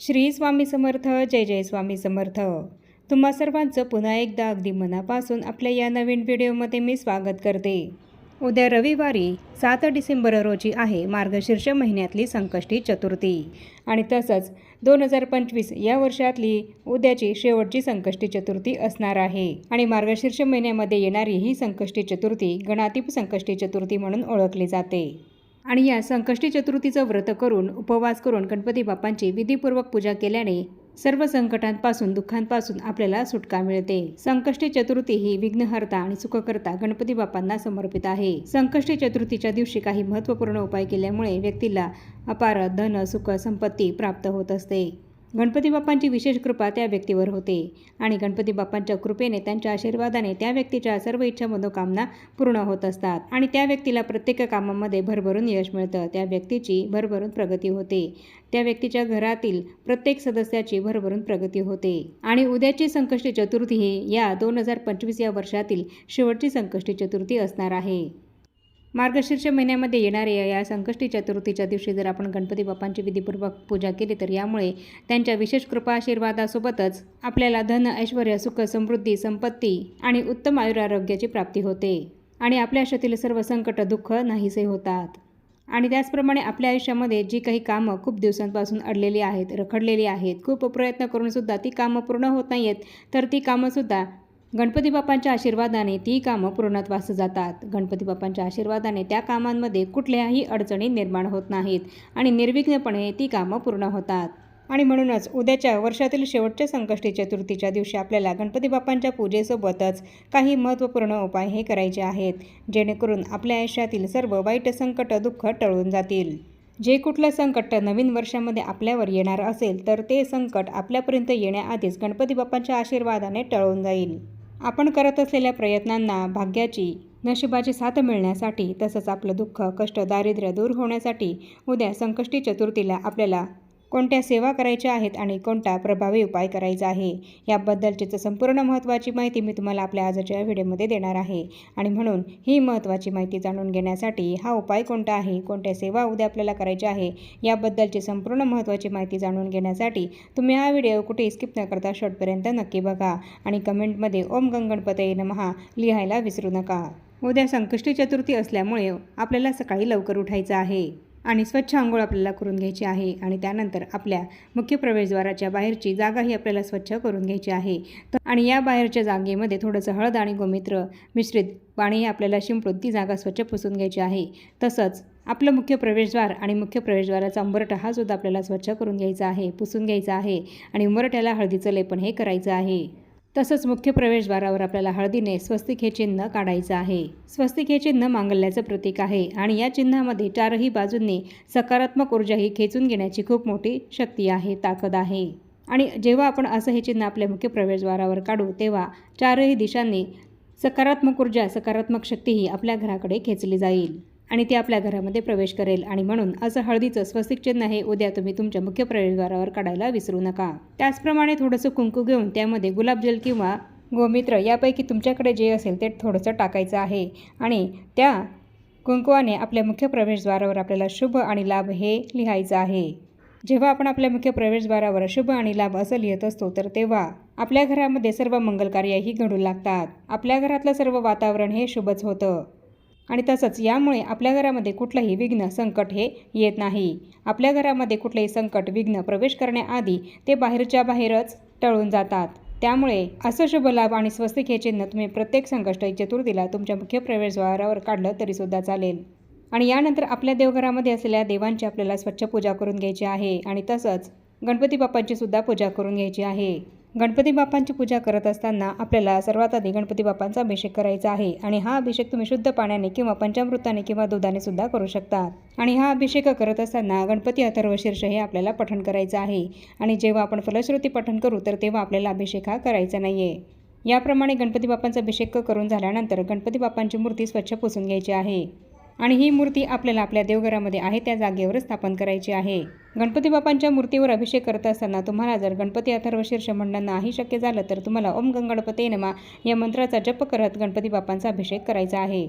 श्री स्वामी समर्थ जय जय स्वामी समर्थ. तुम्हा सर्वांचं पुन्हा एकदा अगदी मनापासून आपल्या या नवीन व्हिडिओमध्ये मी स्वागत करते. उद्या रविवारी सात डिसेंबर रोजी आहे मार्गशीर्ष महिन्यातली संकष्टी चतुर्थी. आणि तसंच दोन हजार पंचवीस या वर्षातली उद्याची शेवटची संकष्टी चतुर्थी असणार आहे. आणि मार्गशीर्ष महिन्यामध्ये येणारी ही संकष्टी चतुर्थी गणातीप संकष्टी चतुर्थी म्हणून ओळखली जाते. आणि या संकष्टी चतुर्थीचं व्रत करून उपवास करून गणपती बाप्पांची विधीपूर्वक पूजा केल्याने सर्व संकटांपासून दुःखांपासून आपल्याला सुटका मिळते. संकष्टी चतुर्थी ही विघ्नहर्ता आणि सुखकर्ता गणपती बाप्पांना समर्पित आहे. संकष्टी चतुर्थीच्या दिवशी काही महत्त्वपूर्ण उपाय केल्यामुळे व्यक्तीला अपार धन सुख संपत्ती प्राप्त होत असते. गणपती बाप्पांची विशेष कृपा त्या व्यक्तीवर होते. आणि गणपती बाप्पांच्या कृपेने त्यांच्या आशीर्वादाने त्या व्यक्तीच्या सर्व इच्छा मनोकामना पूर्ण होत असतात. आणि त्या व्यक्तीला प्रत्येक कामामध्ये भरभरून यश मिळतं. त्या व्यक्तीची भरभरून प्रगती होते. त्या व्यक्तीच्या घरातील प्रत्येक सदस्याची भरभरून प्रगती होते. आणि उद्याची संकष्टी चतुर्थी ही या दोन हजार पंचवीस या वर्षातील शेवटची संकष्टी चतुर्थी असणार आहे. मार्गशीर्ष महिन्यामध्ये येणाऱ्या या संकष्टी चतुर्थीच्या दिवशी जर आपण गणपती बाप्पांची विधीपूर्वक पूजा केली तर यामुळे त्यांच्या विशेष कृपा आशीर्वादासोबतच आपल्याला धन ऐश्वर सुख समृद्धी संपत्ती आणि उत्तम आयुरारोग्याची प्राप्ती होते. आणि आपल्या आयुष्यातील सर्व संकट दुःख नाहीसे होतात. आणि त्याचप्रमाणे आपल्या आयुष्यामध्ये जी काही कामं खूप दिवसांपासून अडलेली आहेत रखडलेली आहेत खूप प्रयत्न करूनसुद्धा ती कामं पूर्ण होत नाही आहेत तर ती कामंसुद्धा गणपती बाप्पांच्या आशीर्वादाने ती कामं पूर्णत्वास जातात. गणपती बाप्पांच्या आशीर्वादाने त्या कामांमध्ये कुठल्याही अडचणी निर्माण होत नाहीत आणि निर्विघ्नपणे ती कामं पूर्ण होतात. आणि म्हणूनच उद्याच्या वर्षातील शेवटच्या संकष्टी चतुर्थीच्या दिवशी आपल्याला गणपती बाप्पांच्या पूजेसोबतच काही महत्त्वपूर्ण उपाय हे करायचे आहेत जेणेकरून आपल्या आयुष्यातील सर्व वाईट संकट दुःख टळून जातील. जे कुठलं संकट नवीन वर्षामध्ये आपल्यावर येणार असेल तर ते संकट आपल्यापर्यंत येण्याआधीच गणपती बाप्पांच्या आशीर्वादाने टळून जाईल. आपण करत असलेल्या प्रयत्नांना भाग्याची नशिबाची साथ मिळण्यासाठी तसंच आपलं दुःख कष्ट दारिद्र्य दूर होण्यासाठी उद्या संकष्टी चतुर्थीला आपल्याला कोणत्या सेवा करायच्या आहेत आणि कोणता प्रभावी उपाय करायचा आहे? याबद्दलचीच संपूर्ण महत्त्वाची माहिती मी तुम्हाला आपल्या आजच्या व्हिडिओमध्ये देणार आहे. आणि म्हणून ही महत्त्वाची माहिती जाणून घेण्यासाठी हा उपाय कोणता आहे? कोणत्या सेवा उद्या आपल्याला करायच्या आहे? याबद्दलची संपूर्ण महत्त्वाची माहिती जाणून घेण्यासाठी तुम्ही हा व्हिडिओ कुठे स्किप न करता शेवटपर्यंत नक्की बघा. आणि कमेंटमध्ये ओम गंगणपतये नमहा लिहायला विसरू नका. उद्या संकष्टी चतुर्थी असल्यामुळे आपल्याला सकाळी लवकर उठायचं आहे. आणि स्वच्छ आंघोळ आपल्याला करून घ्यायची आहे आणि त्यानंतर आपल्या मुख्य प्रवेशद्वाराच्या बाहेरची जागाही आपल्याला स्वच्छ करून घ्यायची आहे. तर आणि या बाहेरच्या जागेमध्ये थोडंसं हळद आणि गोमित्र मिश्रित पाणी आपल्याला शिंपडून ती जागा स्वच्छ पुसून घ्यायची आहे. तसंच आपलं मुख्य प्रवेशद्वार आणि मुख्य प्रवेशद्वाराचा उंबरठा हा सुद्धा आपल्याला स्वच्छ करून घ्यायचा आहे पुसून घ्यायचा आहे आणि उंबरठ्याला हळदीचं लेपन हे करायचं आहे. तसंच मुख्य प्रवेशद्वारावर आपल्याला हळदीने स्वस्तिक हे चिन्ह काढायचं आहे. स्वस्तिक हे चिन्ह मांगल्याचं प्रतीक आहे आणि या चिन्हामध्ये चारही बाजूंनी सकारात्मक ऊर्जा ही खेचून घेण्याची खूप मोठी शक्ती आहे ताकद आहे. आणि जेव्हा आपण असं हे चिन्ह आपल्या मुख्य प्रवेशद्वारावर काढू तेव्हा चारही दिशांनी सकारात्मक ऊर्जा सकारात्मक शक्ती ही आपल्या घराकडे खेचली जाईल. आणि ती आपल्या घरामध्ये प्रवेश करेल. आणि म्हणून असं हळदीचं स्वस्तिक चिन्ह हे उद्या तुम्ही तुमच्या मुख्य प्रवेशद्वारावर काढायला विसरू नका. त्याचप्रमाणे थोडंसं कुंकू घेऊन त्यामध्ये गुलाबजल किंवा गोमित्र यापैकी तुमच्याकडे जे असेल ते थोडंसं टाकायचं आहे. आणि त्या कुंकुवाने आपल्या मुख्य प्रवेशद्वारावर आपल्याला शुभ आणि लाभ हे लिहायचं आहे. जेव्हा आपण आपल्या मुख्य प्रवेशद्वारावर शुभ आणि लाभ असं लिहित असतो तर तेव्हा आपल्या घरामध्ये सर्व मंगलकार्यही घडू लागतात. आपल्या घरातलं सर्व वातावरण हे शुभच होतं. आणि तसंच यामुळे आपल्या घरामध्ये कुठलंही विघ्न संकट हे येत नाही. आपल्या घरामध्ये कुठलंही संकट विघ्न प्रवेश करण्याआधी ते बाहेरच्या बाहेरच टळून जातात. त्यामुळे असं शुभ लाभ आणि स्वस्तिक हे चिन्ह तुम्ही प्रत्येक संकष्ट चतुर्थीला तुमच्या मुख्य प्रवेशद्वारावर काढलं तरीसुद्धा चालेल. आणि यानंतर आपल्या देवघरामध्ये असलेल्या देवांची आपल्याला स्वच्छ पूजा करून घ्यायची आहे आणि तसंच गणपती बाप्पांची सुद्धा पूजा करून घ्यायची आहे. गणपती बाप्पांची पूजा करत असताना आपल्याला सर्वात आधी गणपती बाप्पांचा अभिषेक करायचा आहे आणि हा अभिषेक तुम्ही शुद्ध पाण्याने किंवा पंचामृताने किंवा दुधाने सुद्धा करू शकता. आणि हा अभिषेक करत असताना गणपती अथर्व शीर्ष हे आपल्याला पठण करायचं आहे. आणि जेव्हा आपण फलश्रुती पठण करू तर तेव्हा आपल्याला अभिषेक हा करायचा नाही आहे याप्रमाणे गणपती बाप्पांचा अभिषेक करून झाल्यानंतर गणपती बाप्पांची मूर्ती स्वच्छ पुसून घ्यायची आहे. आणि ही मूर्ती आपल्याला आपल्या देवघरामध्ये आहे त्या जागेवर स्थापन करायची आहे. गणपती बाप्पांच्या मूर्तीवर अभिषेक करत असताना तुम्हाला जर गणपती अथर्वशीर्ष म्हणणं नाही शक्य झालं तर तुम्हाला ओम गंगणपते नमा या मंत्राचा जप करत गणपती बाप्पांचा अभिषेक करायचा आहे.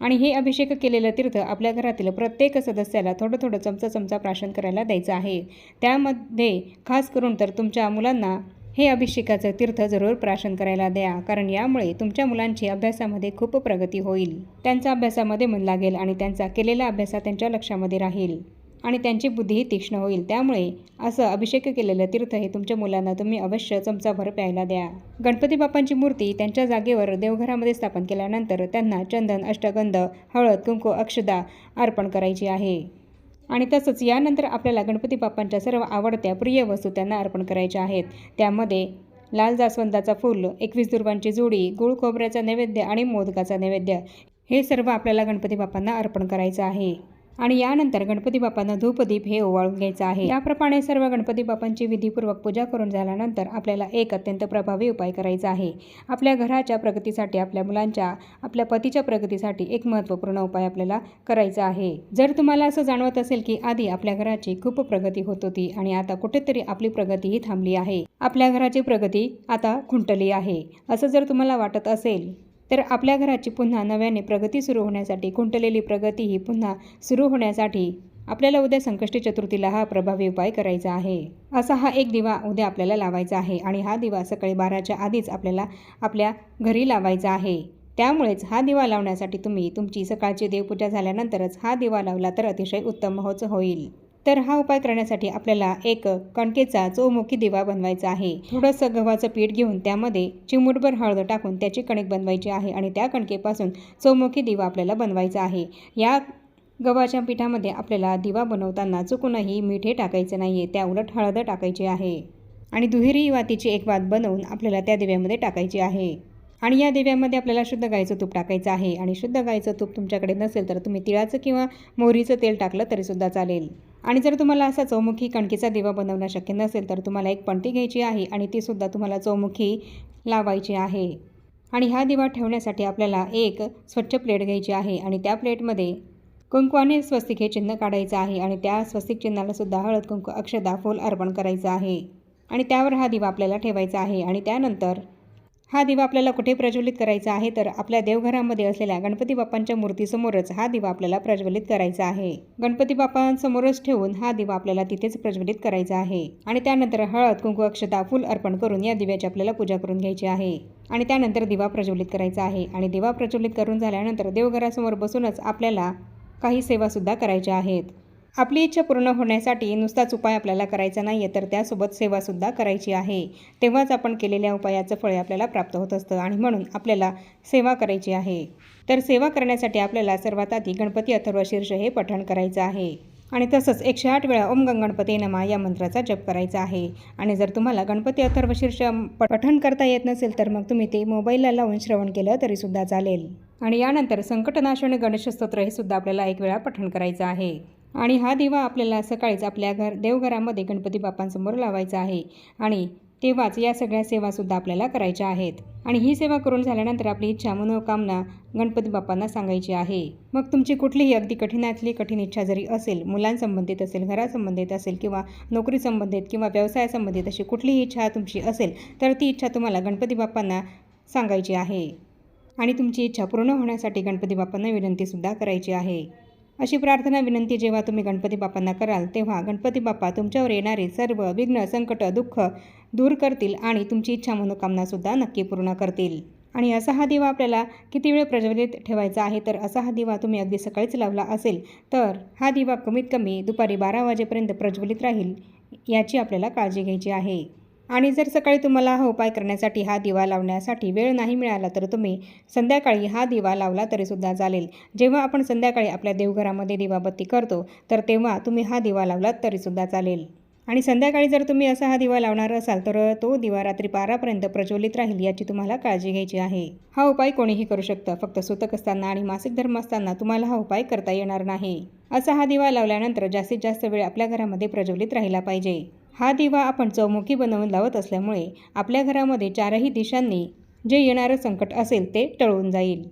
आणि हे अभिषेक केलेलं तीर्थ आपल्या घरातील प्रत्येक सदस्याला थोडं थोडं चमचा चमचा प्राशन करायला द्यायचं आहे. त्यामध्ये खास करून तर तुमच्या मुलांना हे अभिषेकाचं तीर्थ जरूर प्राशन करायला द्या कारण यामुळे तुमच्या मुलांची अभ्यासामध्ये खूप प्रगती होईल. त्यांचा अभ्यासामध्ये मन लागेल आणि त्यांचा केलेला अभ्यास त्यांच्या लक्षामध्ये राहील. आणि त्यांची बुद्धीही तीक्ष्ण होईल. त्यामुळे असं अभिषेक केलेलं तीर्थ हे तुमच्या मुलांना तुम्ही अवश्य चमचाभर प्यायला द्या. गणपती बाप्पांची मूर्ती त्यांच्या जागेवर देवघरामध्ये स्थापन केल्यानंतर त्यांना चंदन अष्टगंध हळद कुंकू अक्षदा अर्पण करायची आहे. आणि तसंच यानंतर आपल्याला गणपती बाप्पांच्या सर्व आवडत्या प्रिय वस्तू त्यांना अर्पण करायच्या आहेत. त्यामध्ये लाल जास्वंदाचा फूल एकवीस दुर्वांची जोडी गुळ खोबऱ्याचा नैवेद्य आणि मोदकाचा नैवेद्य हे सर्व आपल्याला गणपती बाप्पांना अर्पण करायचं आहे. आणि यानंतर गणपती बाप्पांना धूपदीप हे ओवाळून घ्यायचं आहे. याप्रमाणे सर्व गणपती बाप्पांची विधीपूर्वक पूजा करून झाल्यानंतर आपल्याला एक अत्यंत प्रभावी उपाय करायचा आहे. आपल्या घराच्या प्रगतीसाठी आपल्या मुलांच्या आपल्या पतीच्या प्रगतीसाठी एक महत्त्वपूर्ण उपाय आपल्याला करायचा आहे. जर तुम्हाला असं जाणवत असेल की आधी आपल्या घराची खूप प्रगती होत होती आणि आता कुठेतरी आपली प्रगतीही थांबली आहे. आपल्या घराची प्रगती आता खुंटली आहे. असं जर तुम्हाला वाटत असेल तर आपल्या घराची पुन्हा नव्याने प्रगती सुरू होण्यासाठी खुंटलेली प्रगती ही पुन्हा सुरू होण्यासाठी आपल्याला उद्या संकष्टी चतुर्थीला हा प्रभावी उपाय करायचा आहे. असा हा एक दिवा उद्या आपल्याला लावायचा आहे आणि हा दिवा सकाळी बाराच्या आधीच आपल्याला आपल्या घरी लावायचा आहे. त्यामुळेच हा दिवा लावण्यासाठी तुम्ही तुमची सकाळची देवपूजा झाल्यानंतरच हा दिवा लावला तर अतिशय उत्तम होच होईल. तर हा उपाय करण्यासाठी आपल्याला एक कणकेचा चौमुखी दिवा बनवायचा आहे. थोडंसं गव्हाचं पीठ घेऊन त्यामध्ये चिमूटभर हळद टाकून त्याची कणिक बनवायची आहे आणि त्या कणकेपासून चौमुखी दिवा आपल्याला बनवायचा आहे. या गव्हाच्या पिठामध्ये आपल्याला दिवा बनवताना चुकूनही मिठे टाकायचे टाकायचं नाही आहे त्या उलट हळद टाकायची आहे. आणि दुहेरी वातीची एक वात बनवून आपल्याला त्या दिव्यामध्ये टाकायची आहे. आणि या दिव्यामध्ये आपल्याला शुद्ध गाईचं तूप टाकायचं आहे. आणि शुद्ध गाईचं तूप तुमच्याकडे नसेल तर तुम्ही तिळाचं किंवा मोहरीचं तेल टाकलं तरीसुद्धा चालेल. आणि जर तुम्हाला असा चौमुखी कणकीचा दिवा बनवणं शक्य नसेल तर तुम्हाला एक पंटी घ्यायची आहे आणि तीसुद्धा तुम्हाला चौमुखी लावायची आहे. आणि हा दिवा ठेवण्यासाठी आपल्याला एक स्वच्छ प्लेट घ्यायची आहे आणि त्या प्लेटमध्ये कुंकवाने स्वस्तिक हे चिन्ह काढायचं आहे आणि त्या स्वस्तिक चिन्हालासुद्धा हळद कुंकू अक्षदा फूल अर्पण करायचं आहे. आणि त्यावर हा दिवा आपल्याला ठेवायचा आहे आणि त्यानंतर हा दिवा आपल्याला कुठे प्रज्वलित करायचा आहे? तर आपल्या देवघरामध्ये असलेल्या गणपती बाप्पांच्या मूर्तीसमोरच हा दिवा आपल्याला प्रज्वलित करायचा आहे. गणपती बाप्पांसमोरच ठेवून हा दिवा आपल्याला तिथेच प्रज्वलित करायचा आहे. आणि त्यानंतर हळद कुंकू अक्षता फुल अर्पण करून या दिव्याची आपल्याला पूजा करून घ्यायची आहे. आणि त्यानंतर दिवा प्रज्वलित करायचा आहे. आणि दिवा प्रज्वलित करून झाल्यानंतर देवघरासमोर बसूनच आपल्याला काही सेवासुद्धा करायच्या आहेत. आपली इच्छा पूर्ण होण्यासाठी नुसताच उपाय आपल्याला करायचा नाही आहे तर त्यासोबत सेवासुद्धा करायची आहे. तेव्हाच आपण केलेल्या उपायाचं फळ आपल्याला प्राप्त होत असतं आणि म्हणून आपल्याला सेवा करायची आहे. तर सेवा करण्यासाठी आपल्याला सर्वात आधी गणपती अथर्व शीर्ष हे पठण करायचं आहे. आणि तसंच एकशे आठ वेळा ओम गंगणपती नमा या मंत्राचा जप करायचा आहे. आणि जर तुम्हाला गणपती अथर्व शीर्ष पठण करता येत नसेल तर मग तुम्ही ते मोबाईलला लावून श्रवण केलं तरीसुद्धा चालेल. आणि यानंतर संकटनाशन गणेश स्तोत्र हे सुद्धा आपल्याला एक वेळा पठण करायचं आहे. आणि हा दिवा आपल्याला सकाळीच आपल्या घर देवघरामध्ये गणपती बाप्पांसमोर लावायचा आहे. आणि तेव्हाच या सगळ्या सेवासुद्धा आपल्याला करायच्या आहेत. आणि ही सेवा करून झाल्यानंतर आपली इच्छा मनोकामना गणपती बाप्पांना सांगायची आहे. मग तुमची कुठलीही अगदी कठीणातली कठीण इच्छा जरी असेल मुलांसंबंधित असेल घरासंबंधित असेल किंवा नोकरी संबंधित किंवा व्यवसायासंबंधित अशी कुठलीही इच्छा तुमची असेल तर ती इच्छा तुम्हाला गणपती बाप्पांना सांगायची आहे. आणि तुमची इच्छा पूर्ण होण्यासाठी गणपती बाप्पांना विनंतीसुद्धा करायची आहे. अशी प्रार्थना विनंती जेव्हा तुम्ही गणपती बाप्पांना कराल तेव्हा गणपती बाप्पा तुमच्यावर येणारे सर्व विघ्न संकट दुःख दूर करतील आणि तुमची इच्छा मनोकामनासुद्धा नक्की पूर्ण करतील. आणि असा हा दिवा आपल्याला किती वेळ प्रज्वलित ठेवायचा आहे? तर असा हा दिवा तुम्ही अगदी सकाळीच लावला असेल तर हा दिवा कमीत कमी दुपारी बारा वाजेपर्यंत प्रज्वलित राहील याची आपल्याला काळजी घ्यायची आहे. आणि जर सकाळी तुम्हाला हा उपाय करण्यासाठी हा दिवा लावण्यासाठी वेळ नाही मिळाला तर तुम्ही संध्याकाळी हा दिवा लावला तरीसुद्धा चालेल. जेव्हा आपण संध्याकाळी आपल्या देवघरामध्ये दिवाबत्ती करतो तर तेव्हा तुम्ही हा दिवा लावलात तरीसुद्धा चालेल. आणि संध्याकाळी जर तुम्ही असा हा दिवा लावणार असाल तर तो दिवा रात्री बारापर्यंत प्रज्वलित राहील याची तुम्हाला काळजी घ्यायची आहे. हा उपाय कोणीही करू शकतं फक्त सुतक असताना आणि मासिक धर्म असताना तुम्हाला हा उपाय करता येणार नाही. असा हा दिवा लावल्यानंतर जास्तीत जास्त वेळ आपल्या घरामध्ये प्रज्वलित राहिला पाहिजे. हा दिवा आपण चौमुखी बनवून लावत असल्यामुळे आपल्या घरामध्ये चारही दिशांनी जे येणारं संकट असेल ते टळून जाईल.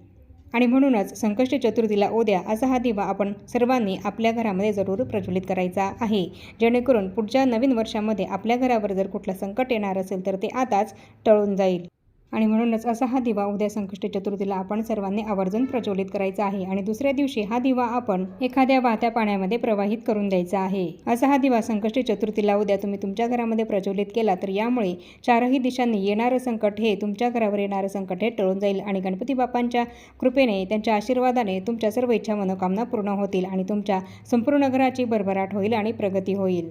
आणि म्हणूनच संकष्ट चतुर्थीला उद्या असा हा दिवा आपण सर्वांनी आपल्या घरामध्ये जरूर प्रज्वलित करायचा आहे. जेणेकरून पुढच्या नवीन वर्षामध्ये आपल्या घरावर जर कुठलं संकट येणार असेल तर ते आताच टळून जाईल. आणि म्हणूनच असा हा दिवा उद्या संकष्टी चतुर्थीला आपण सर्वांनी आवर्जून प्रज्वलित करायचा आहे आणि दुसऱ्या दिवशी हा दिवा आपण एखाद्या वाहत्या पाण्यामध्ये प्रवाहित करून द्यायचा आहे. असा हा दिवा संकष्टी चतुर्थीला उद्या तुम्ही तुमच्या घरामध्ये प्रज्वलित केला तर यामुळे चारही दिशांनी येणारं संकट हे तुमच्या घरावर येणारं संकट हे टळून जाईल आणि गणपती बाप्पांच्या कृपेने त्यांच्या आशीर्वादाने तुमच्या सर्व इच्छा मनोकामना पूर्ण होतील आणि तुमच्या संपूर्ण घराची भरभराट होईल आणि प्रगती होईल.